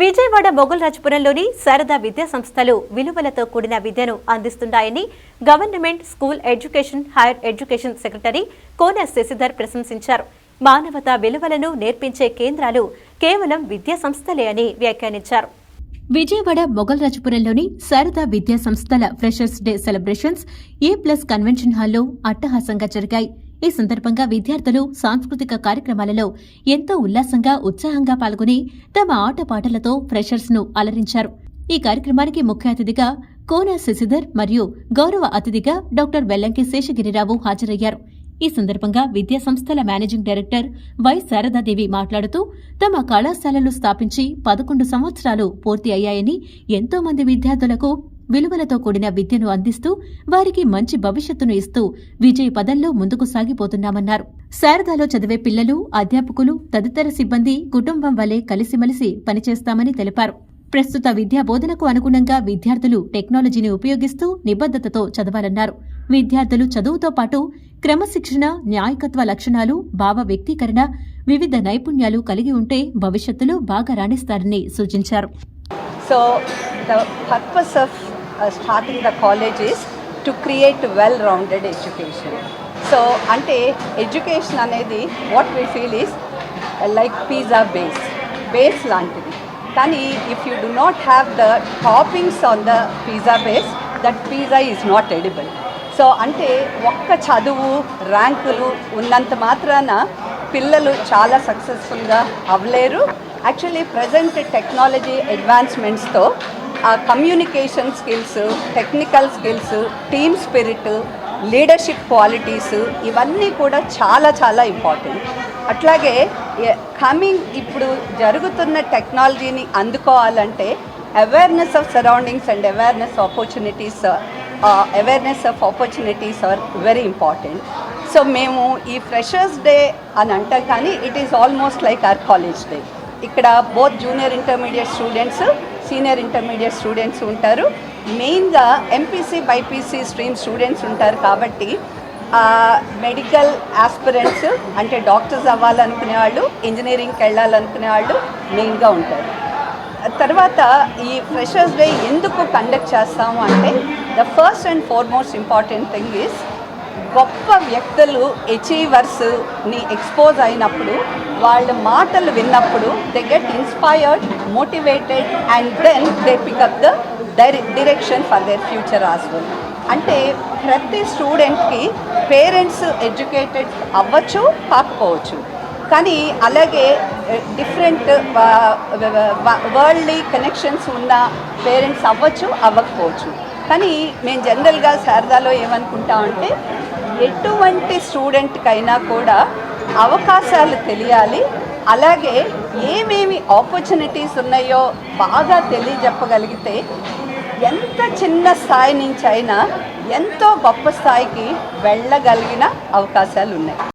విజయవాడ మొగల్రాజపురంలోని శారదా విద్యా సంస్థలు విలువలతో కూడిన విద్యను అందిస్తున్నాయని government school education higher education secretary Kona Shashidhar ప్రశంసించారు. మానవతా విలువలను నేర్పించే కేంద్రాలు కేవలం విద్యా సంస్థలే అని వ్యాఖ్యానించారు. విజయవాడ మొగల్రాజపురంలోని శారదా విద్యా సంస్థల freshers day celebrations A plus convention హాల్లో అట్టహాసంగా జరిగాయి. ఈ సందర్భంగా విద్యార్థులు సాంస్కృతిక కార్యక్రమాలలో ఎంతో ఉల్లాసంగా ఉత్సాహంగా పాల్గొని తమ ఆటపాటలతో ఫ్రెషర్స్ను అలరించారు. ఈ కార్యక్రమానికి ముఖ్య అతిథిగా కోన శశిధర్ మరియు గౌరవ అతిథిగా డాక్టర్ వెల్లంకి శేషగిరిరావు హాజరయ్యారు. ఈ సందర్భంగా విద్యా సంస్థల మేనేజింగ్ డైరెక్టర్ వై శారదాదేవి మాట్లాడుతూ తమ కళాశాలలు స్థాపించి పదకొండు సంవత్సరాలు పూర్తి అయ్యాయని ఎంతో మంది విద్యార్థులకు విలువలతో కూడిన విద్యను అందిస్తూ వారికి మంచి భవిష్యత్తును ఇస్తూ విజయ్ పదంలో ముందుకు సాగిపోతున్నామన్నారు. శారదాలో చదివే పిల్లలు అధ్యాపకులు తదితర సిబ్బంది కుటుంబం వలె కలిసిమెలిసి పనిచేస్తామని తెలిపారు. ప్రస్తుత విద్యా బోధనకు అనుగుణంగా విద్యార్థులు టెక్నాలజీని ఉపయోగిస్తూ నిబద్ధతతో చదవాలన్నారు. విద్యార్థులు చదువుతో పాటు క్రమశిక్షణ న్యాయకత్వ లక్షణాలు భావ వ్యక్తీకరణ వివిధ నైపుణ్యాలు కలిగి ఉంటే భవిష్యత్తులో బాగా రాణిస్తారని సూచించారు. So, the purpose of Uh, starting the college is to create well-rounded education. So అంటే ఎడ్యుకేషన్ అనేది what we feel is like pizza base base లాంటిది కానీ if you do not have the toppings on the pizza base that pizza is not edible so అంటే ఒక్క చదువు ర్యాంకులు ఉన్నంత మాత్రాన పిల్లలు చాలా సక్సెస్ఫుల్గా అవ్వలేరు. యాక్చువల్లీ ప్రజెంట్ టెక్నాలజీ అడ్వాన్స్మెంట్స్తో ఆ communication skills technical skills team spirit leadership qualities ఇవన్నీ కూడా చాలా చాలా ఇంపార్టెంట్ అట్లాగే కమింగ్ ఇప్పుడు జరుగుతున్న టెక్నాలజీని అందుకోవాలంటే awareness of surroundings and awareness opportunities awareness of opportunities are very important so మేము ఈ ఫ్రెషర్స్ డే అని అంటాం కానీ it is almost like our college day ఇక్కడ both junior intermediate students senior intermediate students ఉంటారు. మెయిన్గా ఎంపీసీ బైపీసీ స్ట్రీమ్ స్టూడెంట్స్ ఉంటారు కాబట్టి మెడికల్ ఆస్పిరెంట్స్ అంటే డాక్టర్స్ అవ్వాలనుకునే వాళ్ళు ఇంజనీరింగ్కి వెళ్ళాలనుకునే వాళ్ళు మెయిన్గా ఉంటారు. తర్వాత ఈ ఫ్రెషర్స్ డే ఎందుకు కండక్ట్ చేస్తాము అంటే the first and foremost important thing is గొప్ప వ్యక్తులు అచీవర్స్ని ఎక్స్పోజ్ అయినప్పుడు వాళ్ళ మాటలు విన్నప్పుడు they get inspired motivated and then they pick up the direction for their future as well అంటే ప్రతి స్టూడెంట్కి పేరెంట్స్ ఎడ్యుకేటెడ్ అవ్వచ్చు కాకపోవచ్చు. కానీ అలాగే డిఫరెంట్ వరల్డ్లీ కనెక్షన్స్ ఉన్న పేరెంట్స్ అవ్వచ్చు అవ్వకపోవచ్చు. కానీ మేము జనరల్గా శారదాలో ఏమనుకుంటామంటే ఎటువంటి స్టూడెంట్కైనా కూడా అవకాశాలు తెలియాలి. అలాగే ఏమేమి ఆపర్చునిటీస్ ఉన్నాయో బాగా తెలియజెప్పగలిగితే ఎంత చిన్న స్థాయి నుంచి అయినా ఎంతో గొప్ప స్థాయికి వెళ్ళగలిగిన అవకాశాలు ఉన్నాయి